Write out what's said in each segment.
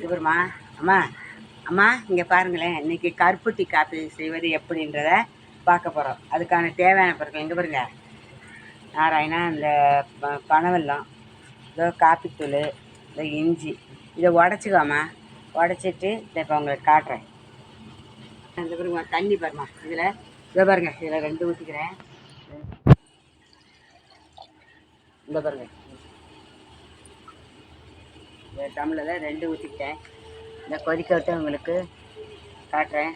இவருமா? அம்மா அம்மா இங்கே பாருங்களேன். இன்னைக்கு கருப்பட்டி காப்பி செய்வது எப்படின்றத பார்க்க போகிறோம் அதுக்கான தேவையான பொருட்கள் எங்கே பாருங்க? நாராயணா இந்த ப- பனவெல்லம் இதோ காப்பித்தூள் இந்த இஞ்சி. இதை உடச்சிக்கோமா உடச்சிட்டு இதை இப்போ உங்களுக்கு காட்டுறேன். இந்த பாருங்க தண்ணி பாருமா. இதில் இதை பாருங்க. இதில் ரெண்டு ஊற்றிக்கிறேன் இந்த பாருங்க. இந்த டம்ளரில் ரெண்டு ஊற்றிக்கிட்டேன் இந்த கொதிக்க விட்டு உங்களுக்கு காட்டுறேன்.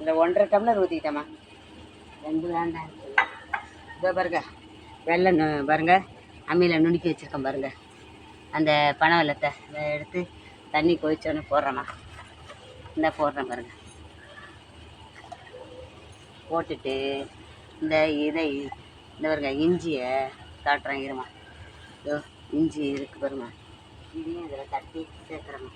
இந்த ஒன்றரை டம்ளர் ஊற்றிக்கிட்டேம்மா ரெண்டு வேண்டாம் இதோ பாருங்க வெள்ளை பாருங்க அம்மியில் நுணுக்கி வச்சுருக்கேன் பாருங்க. அந்த பனை வெள்ளத்தை இதை எடுத்து தண்ணி கொதிச்சோன்னு போடுறேம்மா. இந்த போடுறேன் பாருங்க. போட்டுட்டு இந்த இதை இந்த பாருங்க இஞ்சியை காட்டுறேன் இருமா இதோ இஞ்சி இருக்கு பாருங்க இதையும் இதில் தட்டி சேர்க்குறேம்மா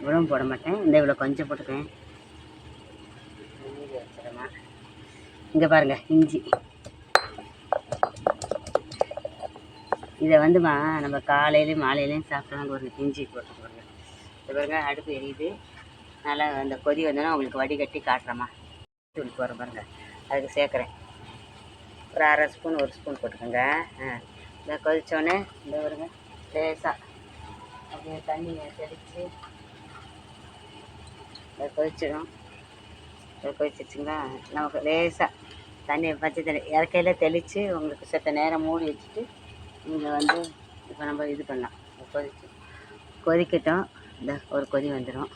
இவ்வளவும் போட மாட்டேன். இந்த இவ்வளோ கொஞ்சம் போட்டுக்கேன் இங்கே பாருங்கள் இஞ்சி. இதை வந்துமா நம்ம காலையிலையும் மாலையிலையும் சாப்பிட்லாம் ஒரு இஞ்சி போட்டு பாருங்க இது பாருங்க அடுப்பு எரியுது. நல்லா அந்த கொதி வந்தோன்னா உங்களுக்கு வடிகட்டி காட்டுறேம்மா. தூள் போகிற பாருங்க. அதுக்கு சேர்க்குறேன். ஒரு அரை ஸ்பூன் ஒரு ஸ்பூன் போட்டுக்கோங்க. ஆ. இதை கொதித்தோடனே இந்த வருங்க லேசாக அப்படியே தண்ணியை தெளித்து இதை கொதிச்சிடும். இதை கொதிச்சிச்சுங்களா? நமக்கு லேசாக தண்ணி பச்சை தண்ணி இறக்கையில் தெளித்து உங்களுக்கு செத்த நேரம் மூடி வச்சுட்டு நீங்கள் வந்து இப்போ நம்ம இது பண்ணலாம். கொதிச்சு. கொதிக்கட்டும். இந்த ஒரு கொதி வந்துடும்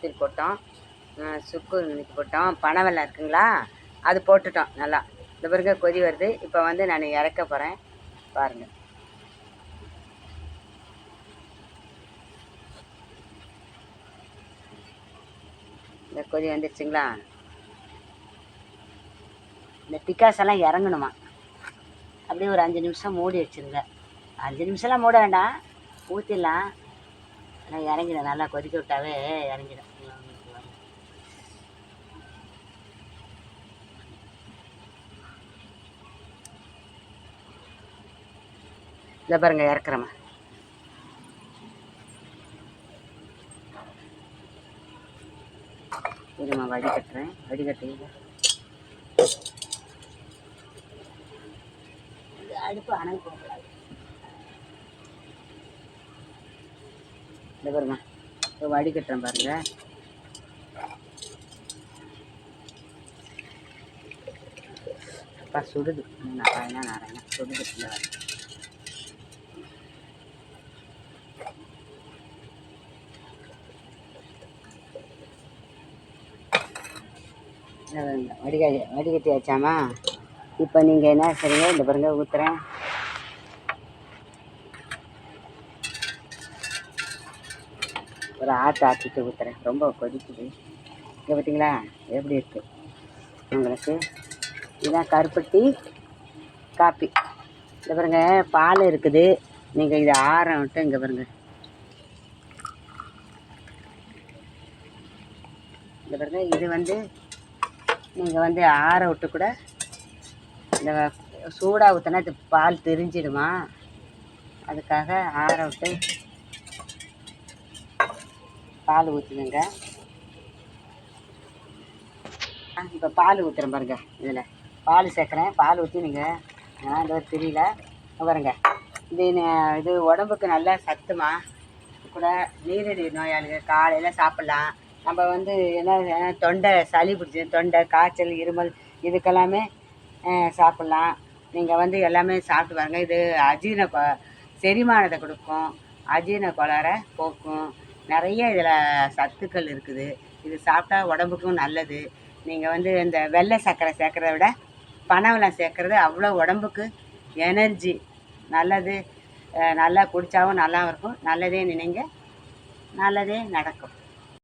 திரு சுக்கு இன்னைக்கு போட்டோம். பனவெல்லாம் இருக்குங்களா? அது போட்டுட்டோம் நல்லா. இந்த பிறகு கொதி வருது. இப்போ வந்து நான் இறக்க போகிறேன் பாருங்கள் இந்த கொதி வந்துருச்சுங்களா? இந்த பிக்காஸ் எல்லாம் இறங்கணுமா? அப்படியே ஒரு அஞ்சு நிமிஷம் மூடி வச்சுருங்க. அஞ்சு நிமிஷம்லாம் மூட வேண்டாம். ஊற்றிடலாம் ஆனால் இறங்கிடும் நல்லா கொதிக்க விட்டாவே இறங்கிடும். இதை பாருங்க இறக்குறேம்மா. இருமா வடிகட்டுறேன். வடிகட்டி இது அடுப்பு அனல் இந்த பாருங்க இப்போ வடிகட்டுறேன் பாருங்க. அப்பா சுடுது. நாராயணா நாராயணா சுடுது இந்த வடிகட்டி வடிகட்டி வச்சாமா? இப்போ நீங்கள் என்ன செய்றீங்க? இந்த பாருங்க ஊற்றுறேன் ஒரு ஆற்று ஆற்றிட்டு ஊற்றுறேன் ரொம்ப கொதிக்குது. இங்கே பார்த்தீங்களா எப்படி இருக்குது உங்களுக்கு? இதுதான் கருப்பட்டி காப்பி. இந்த பாருங்க பால் இருக்குது. நீங்கள் இதை ஆற விட்டு இங்கே பாருங்க. இந்த பாருங்க இது வந்து நீங்கள் வந்து ஆற விட்டு கூட இந்த சூடாக ஊற்றினா இது பால் தெரிஞ்சிடுமா? அதுக்காக ஆற விட்டு பால் ஊற்றுதுங்க இப்போ பால் ஊற்றுறேன் பாருங்க இதில். பால் சேர்க்குறேன். பால் ஊற்றி நீங்கள் இந்த ஒரு தெரியல பாருங்க. இது இது உடம்புக்கு நல்லா சத்துமா? கூட நீரிழிவு நோயாளிகள் காலையில் சாப்பிட்லாம். நம்ம வந்து என்ன தொண்டை சளி பிடிச்சி தொண்டை காய்ச்சல் இருமல் இதுக்கெல்லாமே சாப்பிட்லாம். நீங்கள் வந்து எல்லாமே சாப்பிட்டு பாருங்க. இது அஜீரண கொ- செரிமானத்தை கொடுக்கும். அஜீரண கோளாறை போக்கும். நிறைய இதில் சத்துக்கள் இருக்குது. இது சாப்பிட்டா உடம்புக்கும் நல்லது. நீங்கள் வந்து இந்த வெள்ளை சர்க்கரை சேர்க்குறத விட பனவெல்லம் சேர்க்குறது அவ்வளோ உடம்புக்கு எனர்ஜி. நல்லது. நல்லா குடித்தாவும் நல்லா இருக்கும். நல்லதே நினைங்க. நல்லதே நடக்கும்.